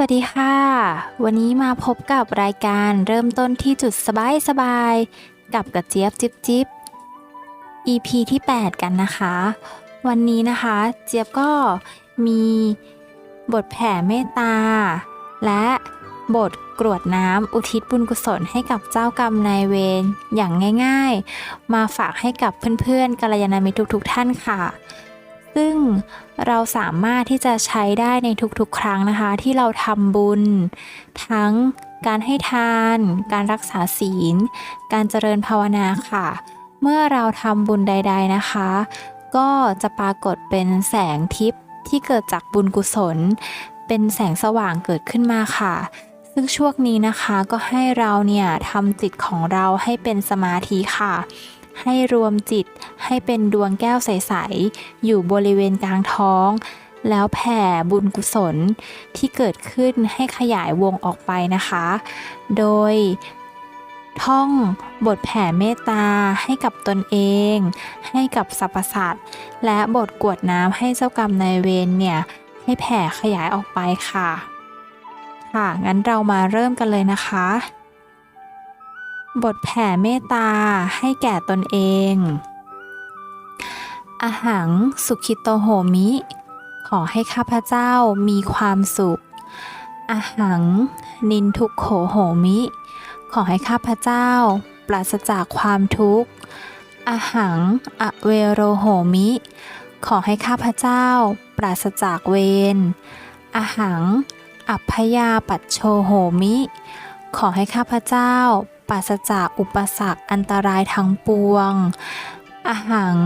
สวัสดีค่ะ วันนี้มาพบกับรายการเริ่มต้นที่จุดสบายสบายๆกับกระเจี๊ยบจิ๊บจิ๊บ EP ที่ 8 กันนะคะ วันนี้นะคะ เจี๊ยบก็มีบทแผ่เมตตา และบทกรวดน้ำอุทิศบุญกุศลให้กับเจ้ากรรมนายเวรอย่างง่าย ๆ มาฝากให้กับเพื่อนๆกัลยาณมิตรทุกๆท่านค่ะ ซึ่งเราสามารถที่จะใช้ได้ในทุกๆ ครั้งนะคะ ที่เราทำบุญ ทั้งการให้ทาน การรักษาศีล การเจริญภาวนาค่ะ เมื่อเราทำบุญใด ๆนะคะ ก็จะปรากฏเป็นแสงทิพย์ที่เกิดจากบุญกุศล เป็นแสงสว่างเกิดขึ้นมาค่ะ ซึ่งช่วงนี้นะคะก็ให้เราเนี่ยทำจิตของเราให้เป็นสมาธิค่ะ ให้รวมจิตให้เป็นดวงแก้วใส ๆ อยู่บริเวณกลางท้อง แล้วแผ่บุญกุศลที่เกิดขึ้นให้ขยายวงออกไปนะคะ โดยท่องบทแผ่เมตตาให้กับตนเอง ให้กับสรรพสัตว์ และบทกวดน้ำให้เจ้ากรรมนายเวรเนี่ย ให้แผ่ขยายออกไปค่ะ ค่ะ งั้นเรามาเริ่มกันเลยนะคะ บทแผ่เมตตาให้แก่ตนเองอาหังสุขิโตโหมิ ขอให้ข้าพเจ้ามีความสุขอาหัง นินทุกโขโหมิ ขอให้ข้าพเจ้า ปราศจากความทุกข์อาหังอเวโรโหมิ ขอให้ข้าพเจ้า ปราศจากเวรอาหัง อัพยาปัชโชโหมิ ขอให้ข้าพเจ้า ปราศจากอุปสรรคอันตรายทั้งปวง อหัง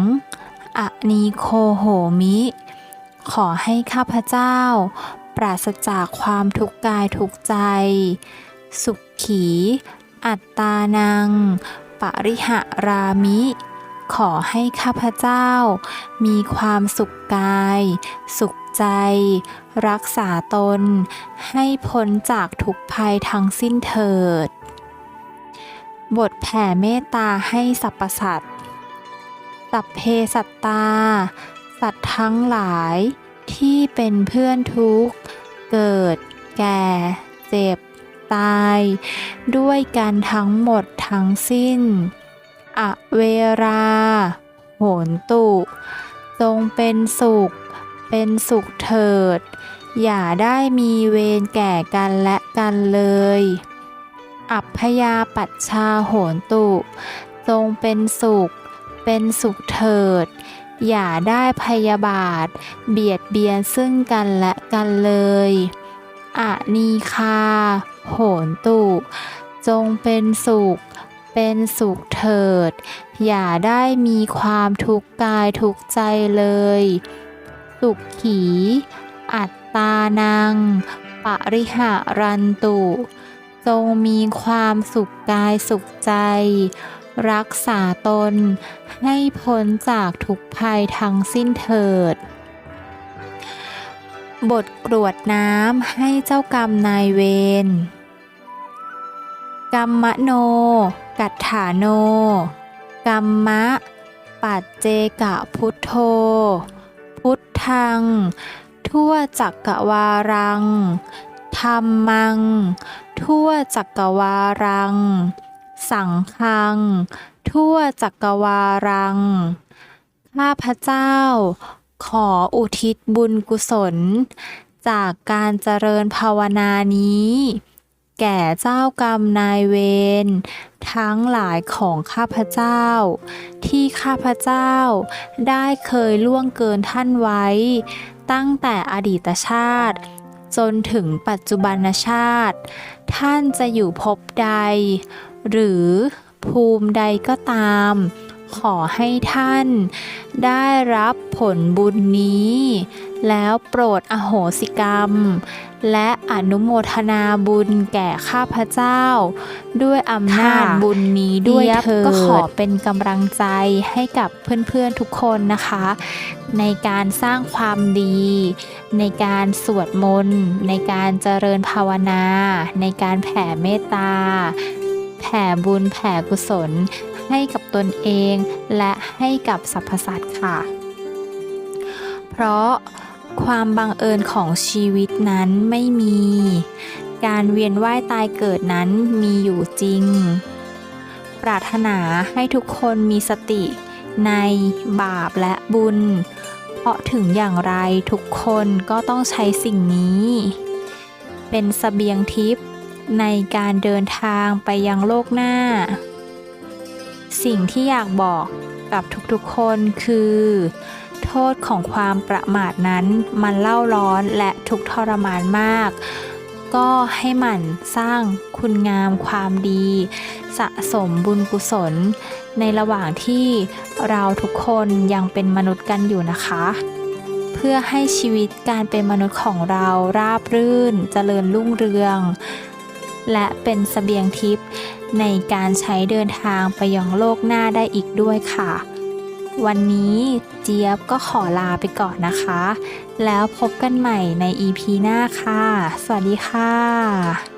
อนีโคโหมิ ขอให้ข้าพเจ้า ปราศจากความทุกข์กายทุกใจ สุขขี อัตตานัง ปริหะรามิ ขอให้ข้าพเจ้า มีความสุขกาย สุขใจ รักษาตน ให้พ้นจากทุกภัยทั้งสิ้นเถิด บทแผ่เมตตาให้สรรพสัตว์สัพเพสัตตา สัตว์ทั้งหลายที่เป็นเพื่อนทุกข์ เกิด แก่ เจ็บ ตาย ด้วยกันทั้งหมดทั้งสิ้น อเวรา โหนตุ จงเป็นสุข เป็นสุขเถิด อย่าได้มีเวรแก่กันและกันเลย อัพยาปัชชาโหนตุ จงเป็นสุข เป็นสุขเถิด อย่าได้พยาบาท เบียดเบียนซึ่งกันและกันเลยอะนีคา โหนตุ จงเป็นสุข เป็นสุขเถิด อย่าได้มีความทุกข์กายทุกข์ใจเลย สุขขี อัตตานัง ปริหารันตุ จงมีความสุขกายสุขใจ รักษาตน ให้พ้นจากทุกภัยทั้งสิ้นเถิด บทกรวดน้ำให้เจ้ากรรมนายเวรกัมมะโน กัตถาโนกัมมะ ปัจเจกะพุทโธ พุทธัง ทั่วจักกวารัง ธรรมัง ทั่วจักกวารัง สังฆัง ทั่วจักกวารัง ข้าพเจ้า ขออุทิศบุญกุศล จากการเจริญภาวนานี้ แก่เจ้ากรรมนายเวรทั้งหลายของข้าพเจ้า ที่ข้าพเจ้าได้เคยล่วงเกินท่านไว้ ตั้งแต่อดีตชาติ จนถึงปัจจุบันชาติ ท่านจะอยู่ภพใด หรือภูมิใดก็ตาม ขอให้ท่าน ได้รับผลบุญนี้ แล้วโปรดอโหสิกรรม และอนุโมทนาบุญแก่ข้าพเจ้า ด้วยอำนาจค่ะบุญนี้ด้วยเจี๊ยบเถิดก็ก็ขขออเป็นกำลังใจให้กับเพื่อนๆทุกคนนะคะ ในการสร้างความดี ในการสวดมนต์ ในการเจริญภาวนา ในการแผ่เมตตาแผ่บุญแผ่กุศล ให้กับตนเอง และให้กับสรรพสัตว์ค่ะ เพราะความบังเอิญของชีวิตนั้นไม่มี การเวียนว่ายตายเกิดนั้นมีอยู่จริง ปรารถนาให้ทุกคนมีสติในบาปและบุญ เพราะถึงอย่างไรทุกคนก็ต้องใช้สิ่งนี้ เป็นสเสบียงทิพย์ในการเดินทางไปยังโลกหน้า สิ่งที่อยากบอกกับทุกๆคนคือ โทษของความประมาทนั้นมันเล่าร้อนและทุกทรมานมาก ก็ให้หมั่นสร้างคุณงามความดี สะสมบุญกุศล ในระหว่างที่เราทุกคนยังเป็นมนุษย์กันอยู่นะคะ เพื่อให้ชีวิตการเป็นมนุษย์ของเราราบรื่นเจริญรุ่งเรือง และเป็นสเสบียงทิพย์ในการใช้เดินทางไปยังโลกหน้าได้อีกด้วยค่ะ วันนี้เจี๊ยบก็ขอลาไปก่อนนะคะ แล้วพบกันใหม่ใน EP หน้าค่ะ สวัสดีค่ะ